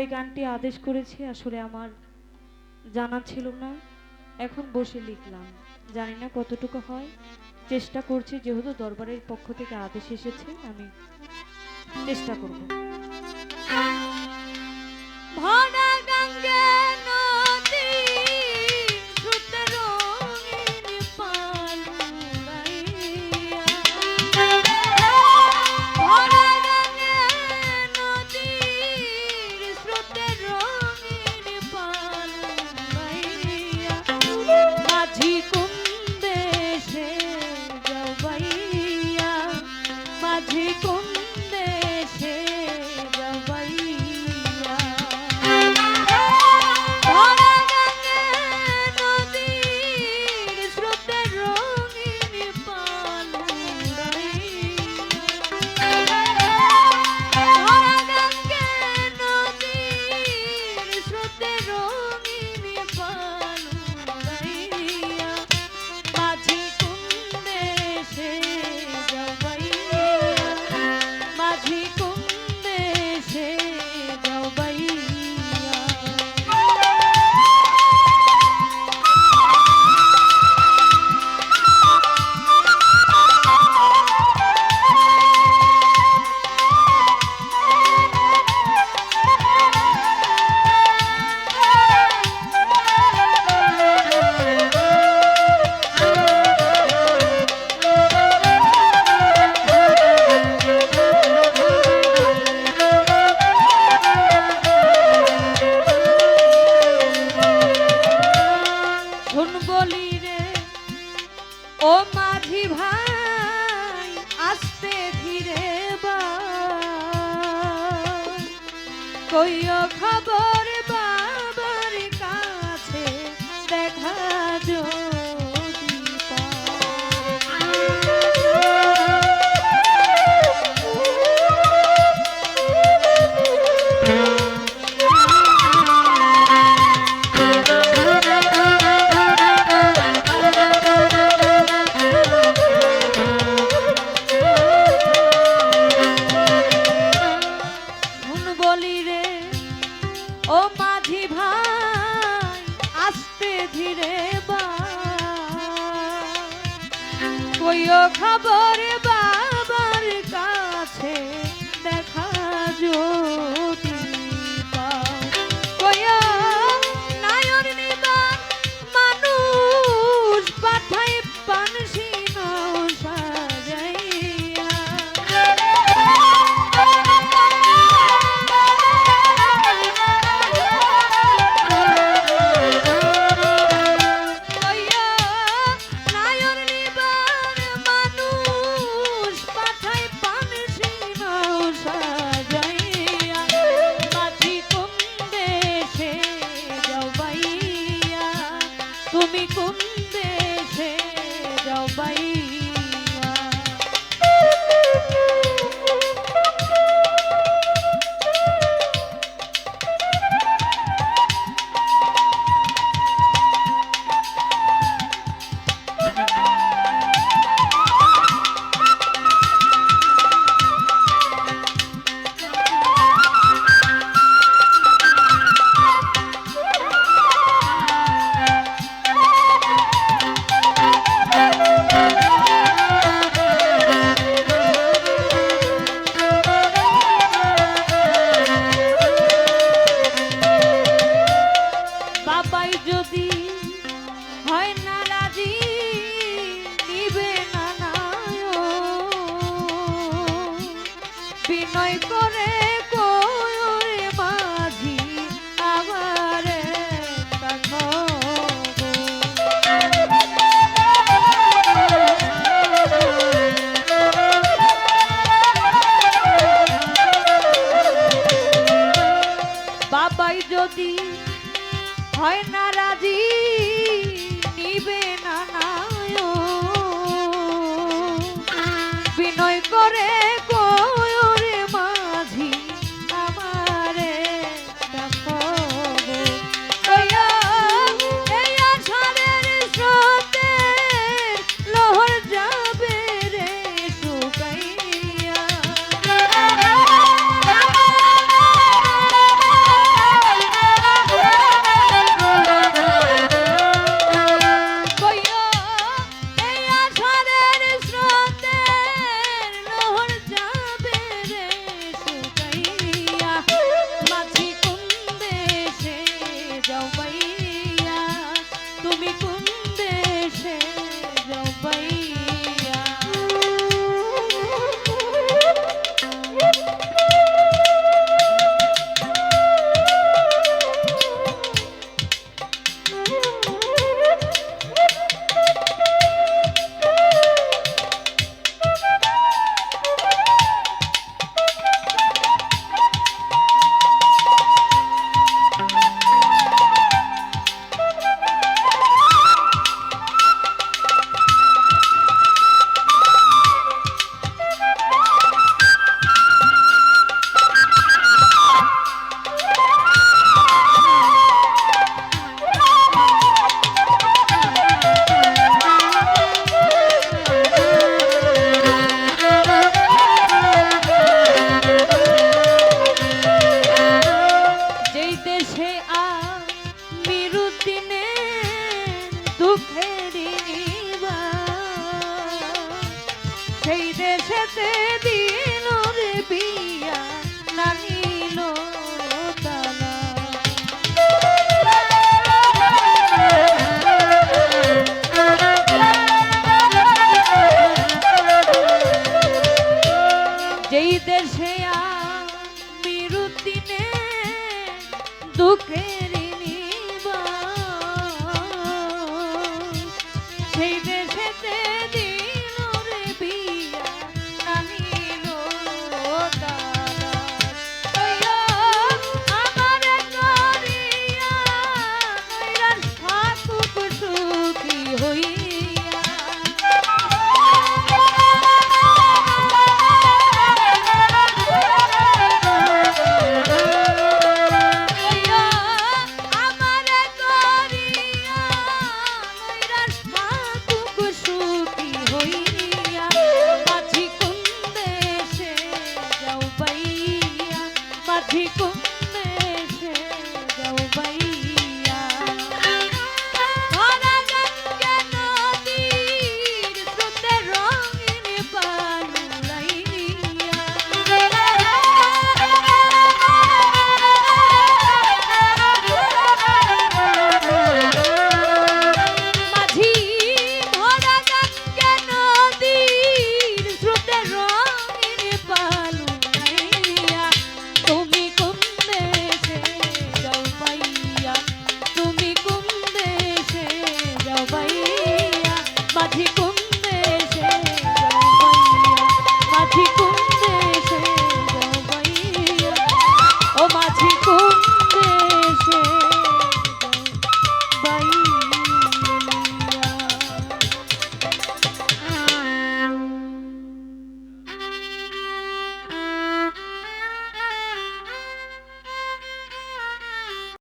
এই গানটি আদেশ করেছি, আসলে আমার জানা ছিল না। এখন বসে লিখলাম। জানি না কতটুকু হয়। চেষ্টা করছি, যেহেতু দরবারের পক্ষ থেকে আদেশ এসেছে, আমি চেষ্টা করব। বলি রে? ও মাঝি ভাই আসতে ধীরে বা কইও খবর কইও খবর বাবার কাছে দেখা যায় সবাই যদি হয় না রাজি নিবে না বিনয় করে সেই দেশেতে মাঝি